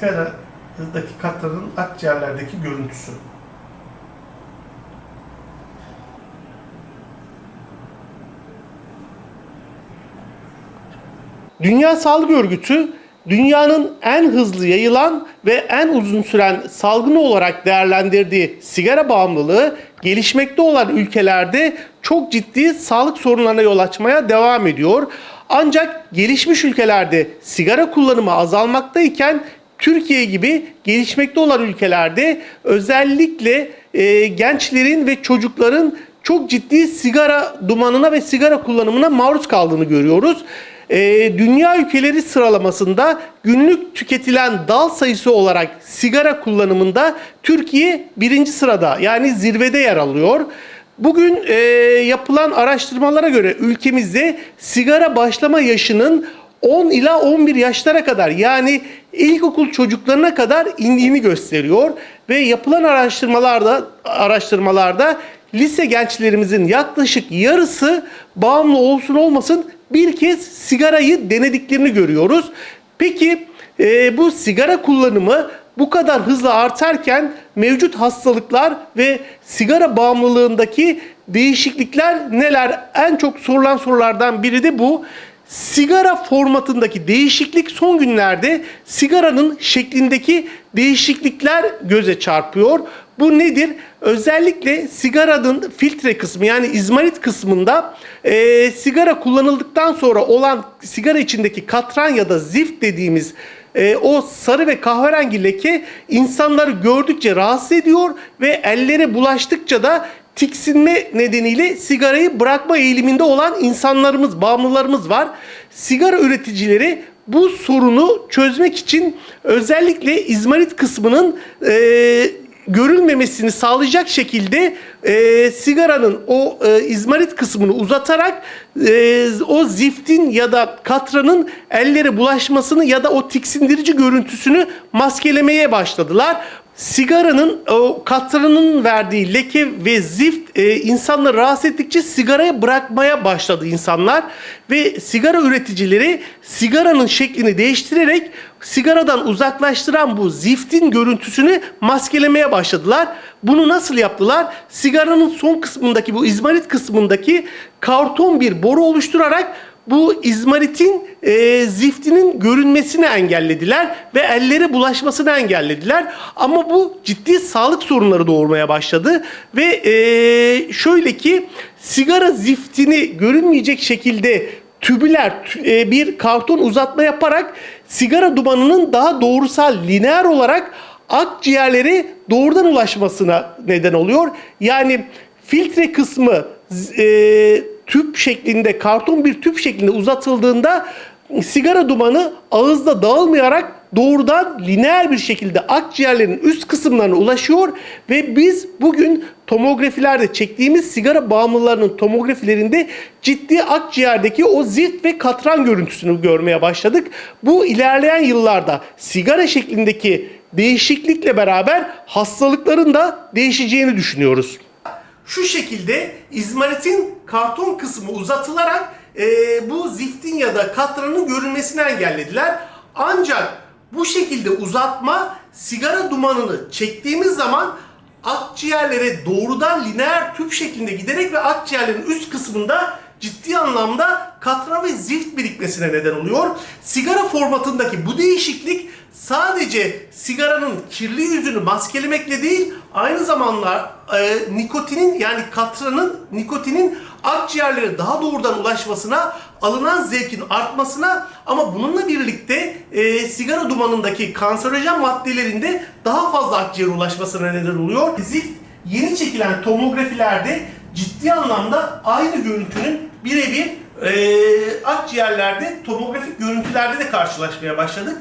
sigaradaki katranın akciğerlerdeki görüntüsü. Dünya Sağlık Örgütü dünyanın en hızlı yayılan ve en uzun süren salgını olarak değerlendirdiği sigara bağımlılığı gelişmekte olan ülkelerde çok ciddi sağlık sorunlarına yol açmaya devam ediyor. Ancak gelişmiş ülkelerde sigara kullanımı azalmaktayken Türkiye gibi gelişmekte olan ülkelerde özellikle e, gençlerin ve çocukların çok ciddi sigara dumanına ve sigara kullanımına maruz kaldığını görüyoruz. Ee, dünya ülkeleri sıralamasında günlük tüketilen dal sayısı olarak sigara kullanımında Türkiye birinci sırada yani zirvede yer alıyor. Bugün e, yapılan araştırmalara göre ülkemizde sigara başlama yaşının 10 ila 11 yaşlara kadar yani ilkokul çocuklarına kadar indiğini gösteriyor ve yapılan araştırmalarda araştırmalarda lise gençlerimizin yaklaşık yarısı bağımlı olsun olmasın bir kez sigarayı denediklerini görüyoruz. Peki e, bu sigara kullanımı bu kadar hızlı artarken mevcut hastalıklar ve sigara bağımlılığındaki değişiklikler neler? En çok sorulan sorulardan biri de bu. Sigara formatındaki değişiklik son günlerde sigaranın şeklindeki değişiklikler göze çarpıyor. Bu nedir? Özellikle sigaranın filtre kısmı yani izmarit kısmında e, sigara kullanıldıktan sonra olan sigara içindeki katran ya da zift dediğimiz e, o sarı ve kahverengi leke insanları gördükçe rahatsız ediyor ve ellere bulaştıkça da tiksinme nedeniyle sigarayı bırakma eğiliminde olan insanlarımız, bağımlılarımız var. Sigara üreticileri bu sorunu çözmek için özellikle izmarit kısmının e, görülmemesini sağlayacak şekilde e, sigaranın o e, izmarit kısmını uzatarak e, o ziftin ya da katranın ellere bulaşmasını ya da o tiksindirici görüntüsünü maskelemeye başladılar. Sigaranın o katranın verdiği leke ve zift e, insanları rahatsız ettikçe sigaraya bırakmaya başladı insanlar ve sigara üreticileri sigaranın şeklini değiştirerek sigaradan uzaklaştıran bu ziftin görüntüsünü maskelemeye başladılar. Bunu nasıl yaptılar? Sigaranın son kısmındaki bu izmarit kısmındaki karton bir boru oluşturarak bu izmaritin e, ziftinin görünmesini engellediler ve ellere bulaşmasını engellediler. Ama bu ciddi sağlık sorunları doğurmaya başladı ve e, şöyle ki sigara ziftini görünmeyecek şekilde tübüler e, bir karton uzatma yaparak sigara dumanının daha doğrusal lineer olarak akciğerlere doğrudan ulaşmasına neden oluyor. Yani filtre kısmı e, tüp şeklinde, karton bir tüp şeklinde uzatıldığında sigara dumanı ağızda dağılmayarak doğrudan lineer bir şekilde akciğerlerin üst kısımlarına ulaşıyor ve biz bugün tomografilerde çektiğimiz sigara bağımlılarının tomografilerinde ciddi akciğerdeki o zift ve katran görüntüsünü görmeye başladık. Bu ilerleyen yıllarda sigara şeklindeki değişiklikle beraber hastalıkların da değişeceğini düşünüyoruz. Şu şekilde izmaritin karton kısmı uzatılarak e, bu ziftin ya da katranın görünmesini engellediler. Ancak bu şekilde uzatma sigara dumanını çektiğimiz zaman akciğerlere doğrudan lineer tüp şeklinde giderek ve akciğerlerin üst kısmında ciddi anlamda katran ve zift birikmesine neden oluyor. Sigara formatındaki bu değişiklik sadece sigaranın kirli yüzünü maskelemekle değil, aynı zamanda e, nikotinin yani katranın, nikotinin akciğerlere daha doğrudan ulaşmasına, alınan zevkin artmasına ama bununla birlikte e, sigara dumanındaki kanserojen maddelerinde daha fazla akciğere ulaşmasına neden oluyor. Zift yeni çekilen tomografilerde ciddi anlamda aynı görüntünün birebir e, akciğerlerde tomografik görüntülerde de karşılaşmaya başladık.